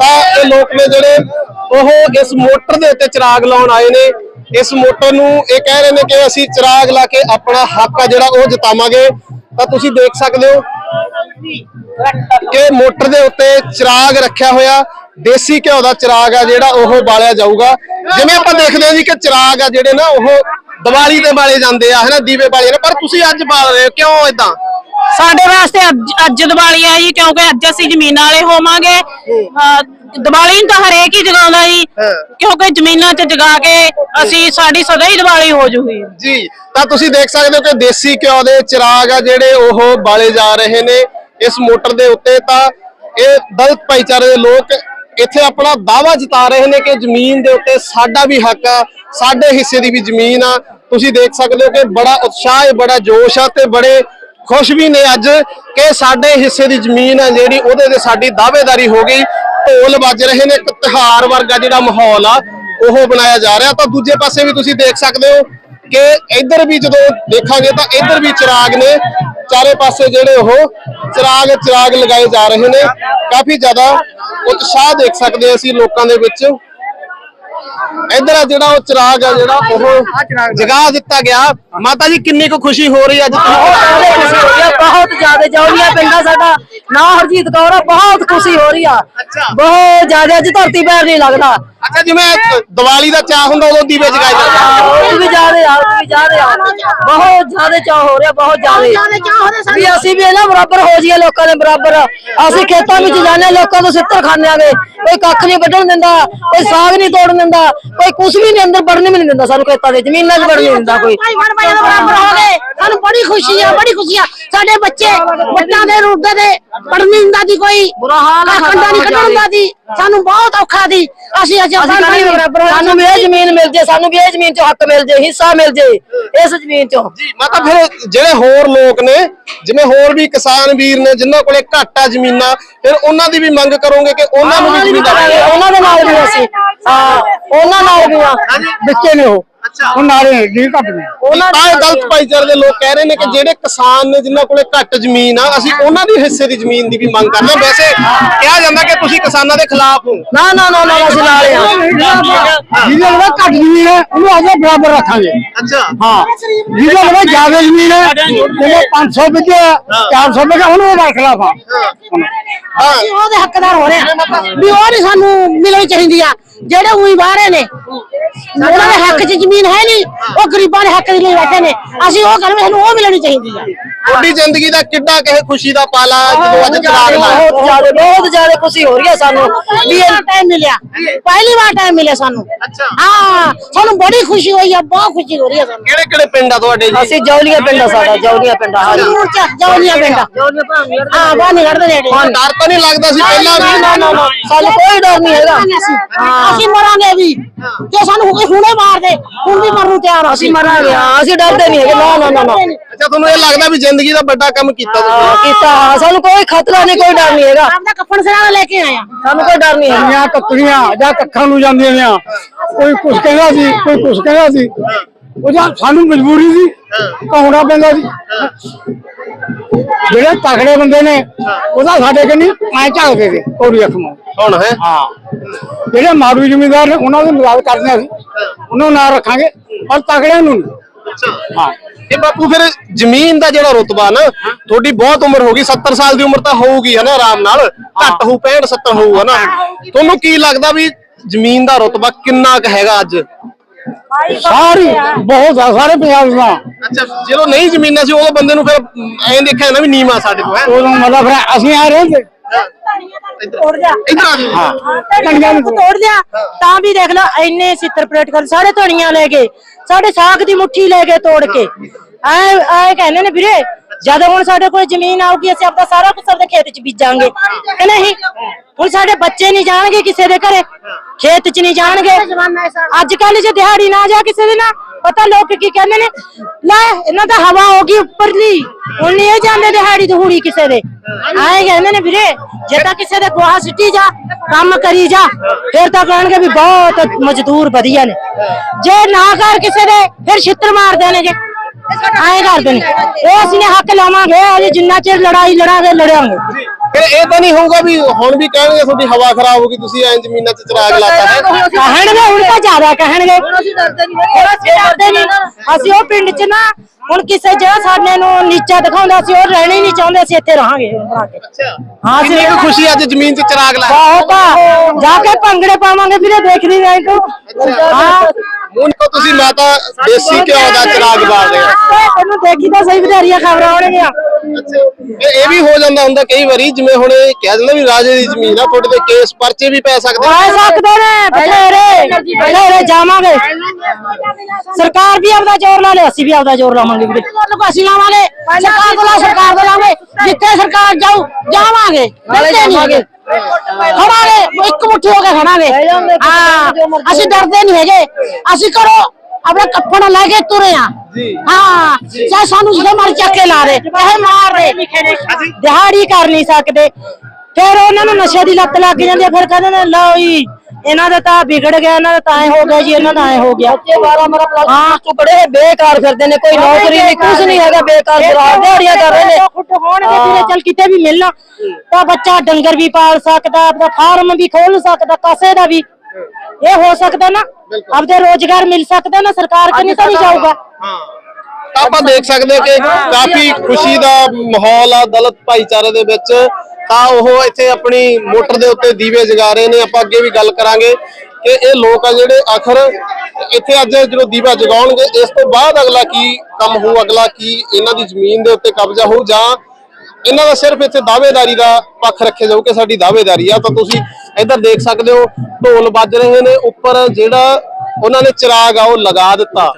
ਤਾਂ ਇਹ ਲੋਕ ਨੇ ਜਿਹੜੇ ਉਹ ਇਸ ਮੋਟਰ ਦੇ ਉੱਤੇ ਚਿਰਾਗ ਲਾਉਣ ਆਏ ਨੇ। ਇਸ ਮੋਟਰ ਨੂੰ ਇਹ ਕਹਿ ਰਹੇ ਨੇ ਕਿ ਅਸੀਂ ਚਿਰਾਗ ਲਾ ਕੇ ਆਪਣਾ ਹੱਕ ਆ ਜਿਹੜਾ ਉਹ ਜਤਾਵਾਂਗੇ। ਤਾਂ ਤੁਸੀਂ ਦੇਖ ਸਕਦੇ ਹੋ ਕਿ ਮੋਟਰ ਦੇ ਉੱਤੇ ਚਿਰਾਗ ਰੱਖਿਆ ਹੋਇਆ, ਦੇਸੀ ਘਿਓ ਦਾ ਚਿਰਾਗ ਆ ਜਿਹੜਾ ਉਹ ਬਾਲਿਆ ਜਾਊਗਾ। ਜਿਵੇਂ ਆਪਾਂ ਦੇਖਦੇ ਹਾਂ ਜੀ ਕਿ ਚਿਰਾਗ ਆ ਜਿਹੜੇ ਨਾ, ਉਹ ਦੀਵਾਲੀ ਤੇ ਬਾਲੇ ਜਾਂਦੇ ਆ, ਹਨਾ, ਦੀਵੇ ਬਾਲੇ ਜਾਂਦੇ ਪਰ ਤੁਸੀਂ ਅੱਜ ਬਾਲ ਰਹੇ ਹੋ, ਕਿਉਂ ਇਦਾਂ ਸਾਡੇ ਵਾਸਤੇ ਅੱਜ ਅੱਜ ਦੀਵਾਲੀ ਆ ਜੀ ਕਿਉਂਕਿ ਅੱਜ ਅਸੀਂ ਜ਼ਮੀਨ ਵਾਲੇ ਹੋਵਾਂਗੇ। ਅਹ ਦੀਵਾਲੀ ਨੂੰ ਤਾਂ ਹਰੇਕ ਹੀ ਜਗਾਉਂਦਾ ਜੀ। ਕਿਉਂਕਿ ਜ਼ਮੀਨਾਂ 'ਚ ਜਗਾ ਕੇ ਅਸੀਂ ਸਾਡੀ ਸਦਾ ਹੀ ਦੀਵਾਲੀ ਹੋ ਜੂਗੀ। ਜੀ ਤਾਂ ਤੁਸੀਂ ਦੇਖ ਸਕਦੇ ਹੋ ਕਿ ਦੇਸੀ ਘਿਓ ਦੇ ਚਿਰਾਗ ਆ ਜਿਹੜੇ ਉਹ ਬਾਲੇ ਜਾ ਰਹੇ ਨੇ ਇਸ ਮੋਟਰ ਦੇ ਉੱਤੇ। ਤਾਂ ਇਹ ਦਲਿਤ ਭਾਈਚਾਰੇ ਦੇ ਲੋਕ ਇੱਥੇ ਆਪਣਾ ਦਾਵਾ ਜਤਾ ਰਹੇ ਨੇ ਕਿ ਜ਼ਮੀਨ ਦੇ ਉੱਤੇ ਸਾਡਾ ਵੀ ਹੱਕ ਆ ਸਾਡੇ ਹਿੱਸੇ ਦੀ ਵੀ ਜ਼ਮੀਨ ਆ। ਤੁਸੀਂ ਦੇਖ ਸਕਦੇ ਹੋ ਕਿ ਬੜਾ ਉਤਸ਼ਾਹ ਹੈ ਬੜਾ ਜੋਸ਼ ਆ ਤੇ ਬੜੇ ਖੁਸ਼ ਵੀ ਨੇ ਅੱਜ ਕਿ ਸਾਡੇ ਹਿੱਸੇ ਦੀ ਜ਼ਮੀਨ ਆ ਜਿਹੜੀ ਉਹਦੇ ਤੇ ਸਾਡੀ ਦਾਅਵੇਦਾਰੀ ਹੋ ਗਈ। ਢੋਲ ਵੱਜ ਰਹੇ ਨੇ, ਇੱਕ ਤਿਹਾਰ ਵਰਗਾ ਜਿਹੜਾ ਮਾਹੌਲ ਆ, ਉਹ ਬਣਾਇਆ ਜਾ ਰਿਹਾ। ਤਾਂ ਦੂਜੇ ਪਾਸੇ ਵੀ ਤੁਸੀਂ ਦੇਖ ਸਕਦੇ ਹੋ ਕਿ ਇੱਧਰ ਵੀ ਜਦੋਂ ਦੇਖਾਂਗੇ ਤਾਂ ਇੱਧਰ ਵੀ ਚਿਰਾਗ ਨੇ। ਚਾਰੇ ਪਾਸੇ ਜਿਹੜੇ ਉਹ ਚਿਰਾਗ ਚਿਰਾਗ ਲਗਾਏ ਜਾ ਰਹੇ ਨੇ। ਕਾਫੀ ਜ਼ਿਆਦਾ ਉਤਸ਼ਾਹ ਦੇਖ ਸਕਦੇ ਅਸੀਂ ਲੋਕਾਂ ਦੇ ਵਿੱਚ। ਇੱਧਰ ਆ ਜਿਹੜਾ ਉਹ ਚਿਰਾਗ ਆ ਜਿਹੜਾ ਉਹ ਜਗਾ ਦਿੱਤਾ ਗਿਆ। ਮਾਤਾ ਜੀ ਕਿੰਨੀ ਕੁ ਖੁਸ਼ੀ ਹੋ ਰਹੀ ਹੈ ਅੱਜ ਬਹੁਤ ਜ਼ਿਆਦਾ ਜੌਲੀਆ ਪਿੰਡਾ ਸਾਡਾ। ਨਾ ਹਰਜੀਤ ਕੌਰ ਆ, ਬਹੁਤ ਖੁਸ਼ੀ ਹੋ ਰਹੀ ਆ। ਬਹੁਤ ਜ਼ਿਆਦਾ ਅੱਜ ਧਰਤੀ ਪੈਰ ਨਹੀਂ ਲੱਗਦਾ। ਅੱਛਾ ਜਿਵੇਂ ਦੀਵਾਲੀ ਦਾ ਚਾਹ ਹੁੰਦਾ ਉਦੋਂ ਦੀਵੇ ਜਗਾਏ ਜਾਂਦੇ ਆ। ਉਹ ਵੀ ਜ਼ਿਆਦਾ ਆ ਉਹ ਵੀ ਜ਼ਿਆਦਾ ਆ। ਬਹੁਤ ਜ਼ਿਆਦਾ ਚਾਹ ਹੋ ਰਿਹਾ ਬਹੁਤ ਜ਼ਿਆਦਾ। ਵੀ ਅਸੀਂ ਵੀ ਇਹਨਾਂ ਬਰਾਬਰ ਹੋ ਜਾਈਏ ਲੋਕਾਂ ਦੇ ਬਰਾਬਰ। ਅਸੀਂ ਖੇਤਾਂ ਵਿੱਚ ਜਾਂਦੇ ਹਾਂ, ਲੋਕਾਂ ਤੋਂ ਸਿੱਤਰ ਖਾਂਦੇ ਆਗੇ। ਕੋਈ ਕੱਖ ਨਹੀਂ ਵੱਢਣ ਦਿੰਦਾ ਕੋਈ ਸਾਗ ਨਹੀਂ ਤੋੜਨ ਦਿੰਦਾ। ਕੋਈ ਕੁਝ ਵੀ ਨਹੀਂ ਅੰਦਰ ਵੜਨ ਵੀ ਨਹੀਂ ਦਿੰਦਾ ਸਾਨੂੰ ਖੇਤਾਂ ਦੇ ਜ਼ਮੀਨਾਂ 'ਚ ਵੜਨ ਨਹੀਂ ਦਿੰਦਾ ਕੋਈ। ਭਾਈ ਬਣ ਭਾਈ ਬਰਾਬਰ ਹੋ ਗਏ। ਸਾਨੂੰ ਬੜੀ ਖੁਸ਼ੀ ਆ ਬੜੀ ਖੁਸ਼ੀ ਆ। ਸਾਡੇ ਬੱਚੇ ਬੱਟਾਂ ਦੇ ਰੁੱਦੇ ਦੇ ਪੜਨ ਨਹੀਂ ਹੁੰਦਾ ਦੀ ਕੋਈ। ਬੁਰਾ ਹਾਲ ਆ ਕੰਡਾ ਨਹੀਂ ਕੱਢਣ ਦੀ ਸਾਨੂੰ ਬਹੁਤ ਔਖਾ ਦੀ ਅਸੀਂ ਅੱਜ ਅਸੀਂ ਕਹਿੰਦੇ ਬਰਾਬਰ ਸਾਨੂੰ ਵੀ ਇਹ ਜ਼ਮੀਨ ਮਿਲ ਜੇ ਸਾਨੂੰ ਵੀ ਇਹ ਜ਼ਮੀਨ 'ਚੋਂ ਹੱਕ ਮਿਲ ਜੇ ਹਿੱਸਾ ਮਿਲ ਜੇ ਇਸ ਜ਼ਮੀਨ 'ਚੋਂ। ਜੀ ਮੈਂ ਤਾਂ ਫਿਰ ਜਿਹੜੇ ਹੋਰ ਲੋਕ ਨੇ ਜਿਵੇਂ ਹੋਰ ਵੀ ਕਿਸਾਨ ਵੀਰ ਨੇ ਜਿਨ੍ਹਾਂ ਕੋਲੇ ਘੱਟ ਆ ਜ਼ਮੀਨਾਂ ਫਿਰ ਉਹਨਾਂ ਦੀ ਵੀ ਮੰਗ ਕਰੋਗੇ ਕਿ ਉਹਨਾਂ ਨੂੰ ਵੀ ਉਹਨਾਂ ਦੀ ਵੀ ਜ਼ਮੀਨ ਕਰਾਂਗੇ, ਉਹਨਾਂ ਦੇ ਨਾਲ ਵੀ ਅਸੀਂ। ਹਾਂ ਉਹਨਾਂ ਨਾਲ ਵੀ ਆ ਵਿੱਚੇ ਨੇ ਉਹ। ਉਹ ਨਾਲੇ ਨਹੀਂ ਘੱਟ ਨੇ। ਉਹਨਾਂ ਤਾਂ ਇਹ ਗਲਤ ਭਾਈਚਾਰੇ ਦੇ ਲੋਕ ਕਹਿ ਰਹੇ ਨੇ ਕਿ ਜਿਹੜੇ ਕਿਸਾਨ ਨੇ ਜਿਨ੍ਹਾਂ ਕੋਲੇ ਘੱਟ ਜ਼ਮੀਨ ਆ ਅਸੀਂ ਉਹਨਾਂ ਦੀ ਹਿੱਸੇ ਦੀ ਜ਼ਮੀਨ ਦੀ ਵੀ ਮੰਗ ਕਰਦੇ ਹਾਂ। ਵੈਸੇ ਕਿਹਾ ਜਾਂਦਾ ਕਿ ਤੁਸੀਂ ਕਿਸਾਨਾਂ ਦੇ ਖਿਲਾਫ ਹੋ। ਨਾ ਨਾ ਨਾ ਨਾ ਅਸੀਂ ਨਾਲ ਆ ਜਿਹਦੇ ਕੋਲ ਘੱਟ ਜ਼ਮੀਨ ਹੈ ਉਹਨੂੰ ਅਸੀਂ ਬਰਾਬਰ ਰੱਖਾਂਗੇ। ਅੱਛਾ। ਹਾਂ। ਜਿਹਦੇ ਕੋਲ ਜ਼ਿਆਦਾ ਜ਼ਮੀਨ ਹੈ ਜਿਵੇਂ 500 ਵਿਗੇ 400 ਵਿਗੇ ਉਹਨੂੰ ਉਹਦਾ ਖਿਲਾਫ ਆ ਹਾਂ। ਅਸੀਂ ਉਹਦੇ ਹੱਕਦਾਰ ਹੋ ਰਹੇ ਆ ਵੀ ਉਹ ਨਹੀਂ ਸਾਨੂੰ ਮਿਲਣੀ ਚਾਹੀਦੀ ਆ। ਜਿਹੜੇ ਉਹੀ ਬਾਹਰੇ ਨੇ ਉਹਨਾਂ ਦੇ ਹੱਕ 'ਚ ਜ਼ਮੀਨ ਹੈ ਨਹੀਂ। ਉਹ ਗਰੀਬਾਂ ਦੇ ਹੱਕ ਦੇ ਲਈ ਬੈਠੇ ਨੇ। ਅਸੀਂ ਉਹ ਕਹਿੰਦੇ ਸਾਨੂੰ ਉਹ ਮਿਲਣੀ ਚਾਹੀਦੀ ਆ। ਤੁਹਾਡੀ ਜ਼ਿੰਦਗੀ ਦਾ ਕਿੱਡਾ ਕਿਸੇ ਖੁਸ਼ੀ ਦਾ ਪਾਲਾ ਜਦੋਂ ਅੱਜ ਚਿਰਾਗ ਲਾਇਆ। ਬਹੁਤ ਜ਼ਿਆਦਾ ਬਹੁਤ ਜ਼ਿਆਦਾ ਖੁਸ਼ੀ ਹੋ ਰਹੀ ਹੈ ਸਾਨੂੰ। ਵੀ ਇਹ ਟਾਈਮ ਮਿਲਿਆ। ਪਹਿਲੀ ਵਾਰ ਟਾਈਮ ਮਿਲਿਆ ਸਾਨੂੰ। ਅੱਛਾ। ਹਾਂ ਸਾਨੂੰ ਬੜੀ ਖੁਸ਼ੀ ਹੋਈ ਆ ਬਹੁਤ ਖੁਸ਼ੀ ਹੋ ਰਹੀ ਆ ਸਾਨੂੰ। ਕਿਹੜੇ ਕਿਹੜੇ ਪਿੰਡ ਆ ਤੁਹਾਡੇ ਜੀ? ਅਸੀਂ ਜੌਲੀਆ ਪਿੰਡ ਆ ਸਾਡਾ ਜੌਲੀਆ ਪਿੰਡ ਆ ਜੌਲੀਆਂ ਪਿੰਡ ਹਾਂ ਬਾਨੀਗੜ੍ਹ ਦੇ ਨੇੜੇ। ਹਾਂ ਡਰ ਤਾਂ ਨਹੀਂ ਲੱਗਦਾ ਸੀ ਪਹਿਲਾਂ ਨਾ ਵੀ ਨਾ ਨਾ ਨਾ ਸਾਨੂੰ ਕੋਈ ਡਰ ਨਹੀਂ ਹੈਗਾ। ਅਸੀਂ। ਮਰਾਂਗੇ ਵੀ। ਜੇ ਸਾਨੂੰ ਕੋਈ ਹੁਣੇ ਮਾਰ ਦੇ ਹੁਣ ਵੀ ਮਰਨ ਨੂੰ ਤਿਆਰ ਅਸੀਂ। ਮਰਾਂਗੇ ਹਾਂ ਅਸੀਂ ਡਰਦੇ ਨਹੀਂ ਹੈਗੇ। ਨਾ ਨਾ ਨਾ ਨਾ। ਅੱਛਾ ਤੁਹਾਨੂੰ ਇਹ ਲੱਗਦਾ ਵੀ ਜ਼ਿੰਦਗੀ ਦਾ ਵੱਡਾ ਕੰਮ ਕੀਤਾ ਤੁਸੀਂ। ਹਾਂ, ਕੀਤਾ। ਹਾਂ, ਸਾਨੂੰ ਕੋਈ ਖਤਰਾ ਨਹੀਂ ਕੋਈ ਡਰ ਨਹੀਂ ਹੈਗਾ। ਆਪਦਾ ਕੱਫਣ ਸਰਾ ਲੈ ਕੇ ਆਇਆ। ਸਾਨੂੰ ਕੋਈ ਡਰ ਨਹੀਂ ਹੈਗਾ। ਆਂ ਕੱਕੜੀਆਂ ਜਾਂ ਕੱਖਾਂ ਨੂੰ ਜਾਂਦੀਆਂ ਨੇ ਕੋਈ ਕੁਛ ਕਹਿੰਦਾ ਸੀ ਕੋਈ ਕੁਛ ਕਹਿੰਦਾ ਸੀ। ਉਹ ਜਾਂ ਸਾਨੂੰ ਮਜਬੂਰੀ ਸੀ ਕਹਾਉਣਾ ਪੈਂਦਾ ਸੀ। ਜਿਹੜੇ ਤਕੜੇ ਬੰਦੇ ਨੇ ਉਹਦਾ ਸਾਡੇ ਕੰਨੀ ਐ ਝਾਕਦੇ ਸੀ ਕੋਰੀ ਅੱਖ ਨੂੰ। ਹੁਣ ਹੈ? ਹਾਂ। ਜਿਹੜੇ ਮਾਰੂ ਜ਼ਿਮੀਂਦਾਰ ਨੇ ਉਹਨਾਂ ਦੀ ਮਦਦ ਕਰਦੇ ਹਾਂ ਅਸੀਂ। ਉਹਨਾਂ ਨੂੰ ਨਾ ਰੱਖਾਂਗੇ ਪਰ ਤਕੜਿਆਂ ਨੂੰ ਨਹੀਂ। ਹਾਂ। ਇਹ ਬਾਪੂ ਫਿਰ ਜ਼ਮੀਨ ਦਾ ਜਿਹੜਾ ਰੁਤਬਾ ਨਾ ਤੁਹਾਡੀ ਬਹੁਤ ਉਮਰ ਹੋ ਗਈ 70 ਸਾਲ ਦੀ ਉਮਰ ਤਾਂ ਹੋਊਗੀ ਹੈ ਨਾ ਆਰਾਮ ਨਾਲ। ਘੱਟ ਹੋਊ 65 70 ਹੋਊ ਹੈ ਨਾ। ਤੁਹਾਨੂੰ ਕੀ ਲੱਗਦਾ ਵੀ ਜ਼ਮੀਨ ਦਾ ਰੁਤਬਾ ਕਿੰਨਾ ਕੁ ਹੈਗਾ ਅੱਜ? ਸਾਰੀ ਬਹੁਤ ਆ ਸਾਰੇ ਪੰਜਾਬ ਦਾ। ਅੱਛਾ ਜਦੋਂ ਨਹੀਂ ਜ਼ਮੀਨਾਂ ਸੀ ਉਦੋਂ ਬੰਦੇ ਨੂੰ ਫਿਰ ਐਂ ਦੇਖਿਆ ਨਾ ਵੀ ਨੀਮਾ ਸਾਡੇ ਕੋਲ ਹੈ ਮਤਲਬ ਫਿਰ ਅਸੀਂ ਆ ਰਹੇ ਸੀ। ਤੋੜ ਜਾ। ਇਧਰ ਆ ਨੂੰ ਤੋੜ ਦਿਆ ਤਾਂ ਵੀ ਦੇਖ ਲਓ ਇੰਨੇ ਸਿੱਤਰ ਪਲੇਟ ਕਰ ਸਾਰੇ ਧਣੀਆਂ ਲੈ ਗਏ ਸਾਡੇ ਸਾਗ ਦੀ ਮੁੱਠੀ ਲੈ ਗਏ ਤੋੜ ਕੇ। ਐ ਐ ਕਹਿੰਦੇ ਨੇ ਵੀਰੇ ਜਦੋਂ ਹੁਣ ਸਾਡੇ ਕੋਲ ਜ਼ਮੀਨ ਆਊਗੀ ਅਸੀਂ ਆਪਦਾ ਸਾਰਾ ਕੁਝ ਆਪਣੇ ਖੇਤ 'ਚ ਬੀਜਾਂਗੇ। ਕਿ ਨਹੀਂ ਹੁਣ ਸਾਡੇ ਬੱਚੇ ਨਹੀਂ ਜਾਣਗੇ ਕਿਸੇ ਦੇ ਘਰੇ ਖੇਤ 'ਚ ਨਹੀਂ ਜਾਣਗੇ। ਅੱਜ ਕੱਲ ਜੇ ਦਿਹਾੜੀ ਨਾ ਜਾ ਕਿਸੇ ਦੇ ਨਾਲ ਪਤਾ ਲੋਕ ਕੀ ਕਹਿੰਦੇ ਨੇ ਲੈ ਇਹਨਾਂ ਦਾ ਹਵਾ ਹੋ ਗਈ ਉੱਪਰਲੀ ਹੁਣ ਨਹੀਂ ਇਹ ਜਾਂਦੇ ਦਿਹਾੜੀ ਦਹੂੜੀ ਕਿਸੇ ਦੇ। ਐ ਕਹਿੰਦੇ ਨੇ ਵੀਰੇ ਜੇ ਤਾਂ ਕਿਸੇ ਦੇ ਗੋਹਾ ਸਿੱਟੀ ਜਾ ਕੰਮ ਕਰੀ ਜਾ ਫਿਰ ਤਾਂ ਕਹਿਣਗੇ ਵੀ ਬਹੁਤ ਮਜ਼ਦੂਰ ਵਧੀਆ ਨੇ। ਜੇ ਨਾ ਕਰ ਕਿਸੇ ਦੇ ਫਿਰ ਛਿੱਤਰ ਮਾਰਦੇ ਨੇ ਐਂ ਕਰਦੇ ਨੇ। ਇਹ ਅਸੀਂ ਨੇ ਹੱਕ ਲਾਵਾਂਗੇ ਅਜੇ ਜਿੰਨਾ ਚਿਰ ਲੜਾਈ ਲੜਾਂਗੇ ਲੜਾਂਗੇ। ਫਿਰ ਇਹ ਤਾਂ ਨਹੀਂ ਹੋਊਗਾ ਵੀ ਹੁਣ ਵੀ ਕਹਿਣਗੇ ਤੁਹਾਡੀ ਹਵਾ ਖਰਾਬ ਹੋ ਗਈ ਤੁਸੀਂ ਐਂ ਜ਼ਮੀਨਾਂ 'ਚ ਚਿਰਾਗ ਲਾਤਾ ਹੈ। ਕਹਿਣਗੇ ਹੁਣ ਤਾਂ ਜ਼ਿਆਦਾ ਕਹਿਣਗੇ। ਅਸੀਂ ਡਰਦੇ ਨਹੀਂ। ਹੁਣ ਅਸੀਂ ਡਰਦੇ ਨਹੀਂ। ਅਸੀਂ ਉਹ ਪਿੰਡ 'ਚ ਨਾ ਹੁਣ ਕਿਸੇ ਜਿਹੜਾ ਸਾਡੇ ਨੂੰ ਨੀਚਾ ਦਿਖਾਉਂਦਾ ਸੀ ਉਹ ਰਹਿਣਾ ਹੀ ਨਹੀਂ ਚਾਹੁੰਦੇ ਅਸੀਂ ਇੱਥੇ ਰਹਾਂਗੇ ਬਣਾ ਕੇ। ਹਾਂ ਅਸੀਂ ਕਿੰਨੀ ਕੁ ਖੁਸ਼ੀ ਅੱਜ ਜ਼ਮੀਨ 'ਚ ਚਿਰਾਗ ਲਾਇਆ। ਬਹੁਤ ਆ। ਜਾ ਕੇ ਭੰਗੜੇ ਪਾਵਾਂਗੇ ਵੀਰੇ ਦੇਖ ਨਹੀਂ ਰਹੇ ਤੂੰ ਹਾਂ। ਹੁਣ ਤਾਂ ਤੁਸੀਂ ਮਾਤਾ ਦੇਸੀ ਘਿਓ ਦਾ ਚਿਰਾਗ ਬਾਲ ਰਹੇ ਹੋ। ਤੈਨੂੰ ਦੇਖੀ ਤਾਂ ਸਹੀ ਵਧਾਰੀਆਂ ਖਬਰਾਂ ਆਉਣਗੀਆਂ। ਇਹ ਇਹ ਵੀ ਹੋ ਜਾਂਦਾ ਹੁੰਦਾ ਕਈ ਵਾਰੀ ਜਿਵੇਂ ਹੁਣ ਇਹ ਕਹਿ ਦਿੰਦਾ ਵੀ ਰਾਜੇ ਦੀ ਜ਼ਮੀਨ ਆ ਤੁਹਾਡੇ ਤੇ ਕੇਸ ਪਰਚੇ ਵੀ ਪੈ ਸਕਦੇ ਆ ਸਕਦੇ ਨੇ। ਬਥੇਰੇ ਬਥੇਰੇ ਜਾਵਾਂਗੇ। ਸਰਕਾਰ ਵੀ ਆਪਦਾ ਜ਼ੋਰ ਲਾ ਲੇ ਅਸੀਂ ਵੀ ਆਪਦਾ ਜ਼ੋਰ ਲਾਵਾਂਗੇ ਵੀਰੇ। ਅਸੀਂ ਲਾਵਾਂਗੇ। ਸਰਕਾਰ ਕੋਲ ਸਰਕਾਰ ਕੋਲ ਲਾਵਾਂਗੇ। ਜਿੱਥੇ ਸਰਕਾਰ ਜਾਊ ਜਾਵਾਂਗੇ। ਡਰਦੇ ਨਹੀਂ ਹੈਗੇ। ਖੜਾਂਗੇ ਇੱਕ ਮੁੱਠੀ ਹੋ ਕੇ ਖੜਾਂਗੇ। ਹਾਂ ਅਸੀਂ ਡਰਦੇ ਨਹੀਂ ਹੈਗੇ। ਅਸੀਂ ਕਰੋ ਆਪਣੇ ਕੱਪੜਾ ਲੈ ਕੇ ਤੁਰੇ ਆ। ਹਾਂ ਚਾਹੇ ਸਾਨੂੰ ਜਿਹਦੇ ਮਰ ਚੱਕ ਕੇ ਲਾ ਦੇ ਚਾਹੇ ਮਾਰ ਦੇ। ਦਿਹਾੜੀ ਕਰ ਨਹੀਂ ਸਕਦੇ। ਫਿਰ ਉਹਨਾਂ ਨੂੰ ਨਸ਼ੇ ਦੀ ਲੱਤ ਲੱਗ ਜਾਂਦੀ ਹੈ ਫਿਰ ਕਹਿੰਦੇ ਨੇ ਲਓ ਜੀ ਇਹਨਾਂ ਦਾ ਤਾਂ ਵਿਗੜ ਗਿਆ ਇਹਨਾਂ ਦਾ ਤਾਂ ਐ ਹੋ ਗਿਆ ਜੀ ਇਹਨਾਂ ਦਾ ਐ ਹੋ ਗਿਆ। ਬੱਚੇ 12 ਮੇਰਾ ਪਲੱਸ ਹਾਂ ਤੂੰ ਬੜੇ ਬੇਕਾਰ ਫਿਰਦੇ ਨੇ ਕੋਈ ਨੌਕਰੀ ਨਹੀਂ ਕੁਝ ਨਹੀਂ ਹੈਗਾ ਬੇਕਾਰ ਬਰਾੜ ਦਿਹਾੜੀਆਂ ਕਰ ਰਹੇ ਨੇ। ਫੁੱਟ ਹੋਣਗੇ ਵੀਰੇ ਚੱਲ ਕਿਤੇ ਵੀ ਮਿਲਣਾ ਤਾਂ ਬੱਚਾ ਡੰਗਰ ਵੀ ਪਾਲ ਸਕਦਾ ਆਪਦਾ ਫਾਰਮ ਵੀ ਖੋਲ ਸਕਦਾ ਕਾਸੇ ਦਾ ਵੀ। ਇਹ ਹੋ ਸਕਦਾ ਨਾ ਆਪਦੇ ਰੋਜ਼ਗਾਰ ਮਿਲ ਸਕਦਾ ਨਾ ਸਰਕਾਰ ਕਨੀ ਤਾਂ ਨਹੀਂ ਜਾਊਗਾ। ਤਾਂ ਆਪਾਂ ਦੇਖ ਸਕਦੇ ਹਾਂ ਕਿ ਕਾਫੀ ਖੁਸ਼ੀ ਦਾ ਮਾਹੌਲ ਆ ਦਲਿਤ ਭਾਈਚਾਰੇ ਦੇ ਵਿੱਚ। ਤਾਂ ਉਹ ਇੱਥੇ ਆਪਣੀ ਮੋਟਰ ਦੇ ਉੱਤੇ ਦੀਵੇ ਜਗਾ ਰਹੇ ਨੇ, ਆਪਾਂ ਅੱਗੇ ਵੀ ਗੱਲ ਕਰਾਂਗੇ ਕਿ ਇਹ ਲੋਕ ਆ ਜਿਹੜੇ ਆਖਰ ਇੱਥੇ ਅੱਜ ਜਦੋਂ ਦੀਵਾ ਜਗਾਉਣਗੇ, ਇਸ ਤੋਂ ਬਾਅਦ ਅਗਲਾ ਕੀ ਕੰਮ ਹੋਊ, ਅਗਲਾ ਕੀ ਇਹਨਾਂ ਦੀ ਜ਼ਮੀਨ ਦੇ ਉੱਤੇ ਕਬਜ਼ਾ ਹੋਊ ਜਾਂ ਇਹਨਾਂ ਦਾ ਸਿਰਫ ਇੱਥੇ ਦਾਅਵੇਦਾਰੀ ਦਾ ਪੱਖ ਰੱਖਿਆ ਜਾਊ ਕਿ ਸਾਡੀ ਦਾਅਵੇਦਾਰੀ ਆ। ਤਾਂ ਤੁਸੀਂ ਇੱਧਰ ਦੇਖ ਸਕਦੇ ਹੋ, ਢੋਲ ਵੱਜ ਰਹੇ ਨੇ, ਉੱਪਰ ਜਿਹੜਾ ਉਹਨਾਂ ਨੇ ਚਿਰਾਗ ਆ, ਉਹ ਲਗਾ ਦਿੱਤਾ।